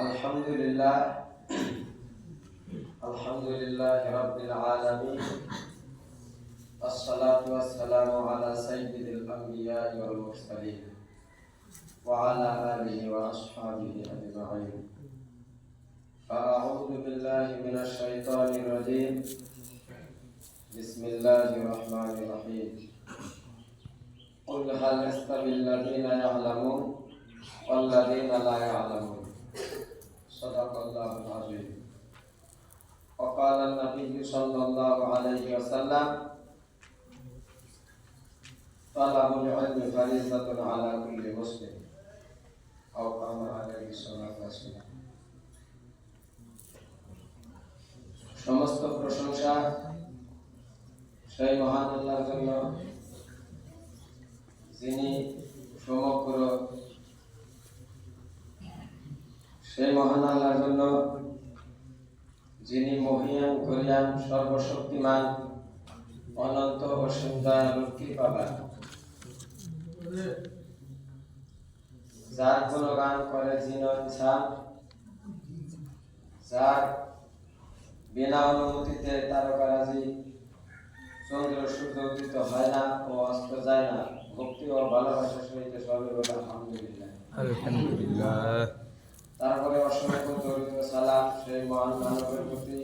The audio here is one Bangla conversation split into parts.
الحمد لله الحمد لله رب العالمين الصلاة والسلام على سيد الأنبياء والمرسلين وعلى آله وأصحابه أجمعين فأعوذ بالله من الشيطان الرجيم بسم الله الرحمن الرحيم قل هل يستوي الذين يعلمون والذين لا يعلمون صدق الله العظيم وقال النبي صلى الله عليه وسلم طلب العلم فريضة على كل مسلم أو كما عليه الصلاة والسلام সমস্ত প্রশংসা সেই মহান আল্লাহর জন্য যিনি সমগ্র সেই মহান আল্লাহর জন্য যিনি মহিয়ান করিয়ান সর্বশক্তিমান, অনন্ত অসীম দয়ালু কৃপাবান যার গুণগান করে জিন ইনসান যার বিনা অনুমতিতে তারকারাজি চন্দ্র সূর্য উদিত হয় না ও অস্ত যায় না। ভক্তি ও ভালোবাসার সহিত সবে বলে আলহামদুলিল্লাহ। আলহামদুলিল্লাহ। তারপরে অসংখ্য দরিদ্র সালাম সেই মহান মানবের প্রতি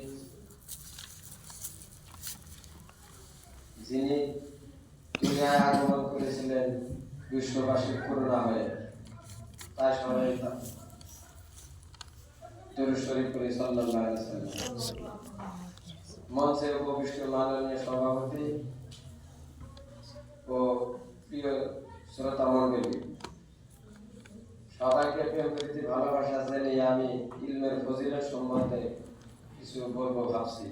যিনি দুনিয়ায় আগমন করেছিলেন বিশ্ববাসীর করুণা হয়ে তাই সবাই দরুদ শরীফ করে সাল্লাল্লাহু আলাইহি মঞ্চে উপবিষ্ট মাননীয় সভাপতি ও প্রিয় শ্রোতা মণ্ডলী, সবাইকে প্রেম প্রীতি, ভালোবাসা জানিয়ে আমি ইলমের ফজিলত সম্বন্ধে কিছু বলব ভাবছি।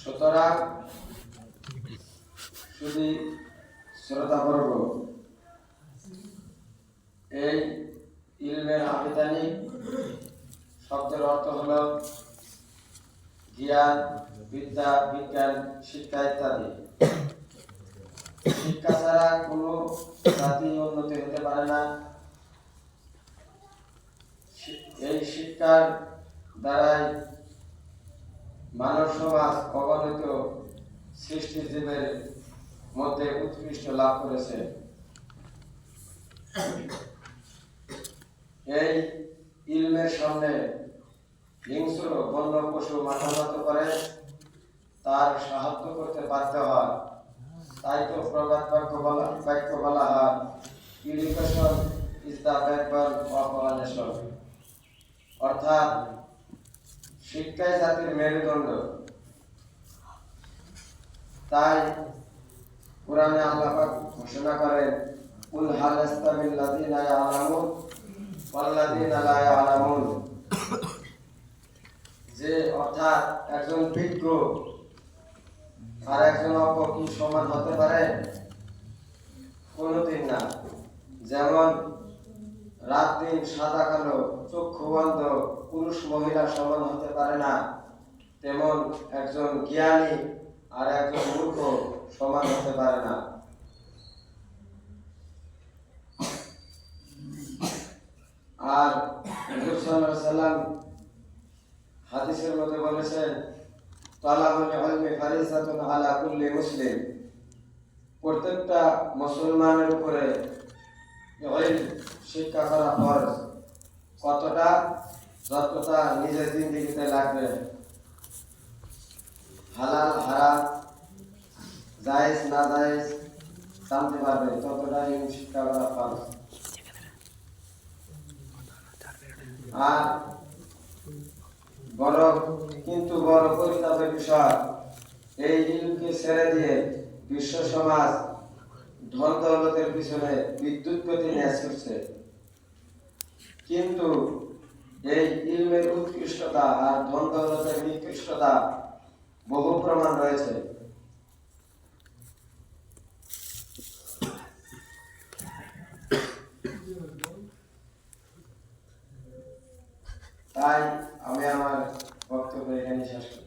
সুতরাং শ্রোতা বর্গ এই ইলমের আবেদানি শব্দের অর্থ হল জ্ঞান, বিদ্যা, বিজ্ঞান, শিক্ষা ইত্যাদি। শিক্ষা ছাড়া কোনো জাতি উন্নতি হতে পারে না। এই শিক্ষার দ্বারাই মানব সমাজ অগণিত সৃষ্টিজীবের মধ্যে উৎকৃষ্ট লাভ করেছে। এই ইলমের সামনে হিংস্র বন্য পশু মাথা করে। তার সাহায্য করতে বাধ্য হয় তাই তো প্রবাদ বাক্য বলা বাক্য বলা হয় education is the backbone of a অর্থাৎ, শিক্ষাই জাতির মেরুদণ্ড। তাই কোরআনে আল্লাহ ঘোষণা করেন কুল হাল ইস্তামিল লাযিনা ইয়ালামুন ওয়াল লাযিনা লা ইয়ালামুন। যে অর্থাৎ একজন বিজ্ঞ আর একজন অজ্ঞ কি সমান হতে পারে কোনোদিন না। যেমন, রাত দিন সাদা কালো, চক্ষু বন্ধ, পুরুষ মহিলা সমান হতে পারে না। তেমন একজন জ্ঞানী আর একজন মূর্খ সমান হতে পারে না। আর হাদিসের মধ্যে বলেছেন তালাবুল ইলমি ফারিসাতুন আলা কুল্লি মুসলিম। প্রত্যেকটা মুসলমানের উপরে ইলম, শিক্ষা করা ফরজ। কতটা? যতটা নিজের জিন্দিগিতে লাগবে। হালাল, হারাম, জায়েজ, না জায়েজ, জানতে পারবে ততটা ইলম, শিক্ষা করা ফরজ। আর বড় কিন্তু বড় পরিতাপের বিষয়। এই ইলমকে ছেড়ে দিয়ে বিশ্ব সমাজ ধন দৌলতের পিছনে বিদ্যুৎ গতি ন্যাস করছে। কিন্তু এই ইলমের উৎকৃষ্টতা আর ধন দৌলতের নিকৃষ্টতা বহু প্রমাণ রয়েছে। তাই আমি আমার বক্তব্য এখানে শেষ করি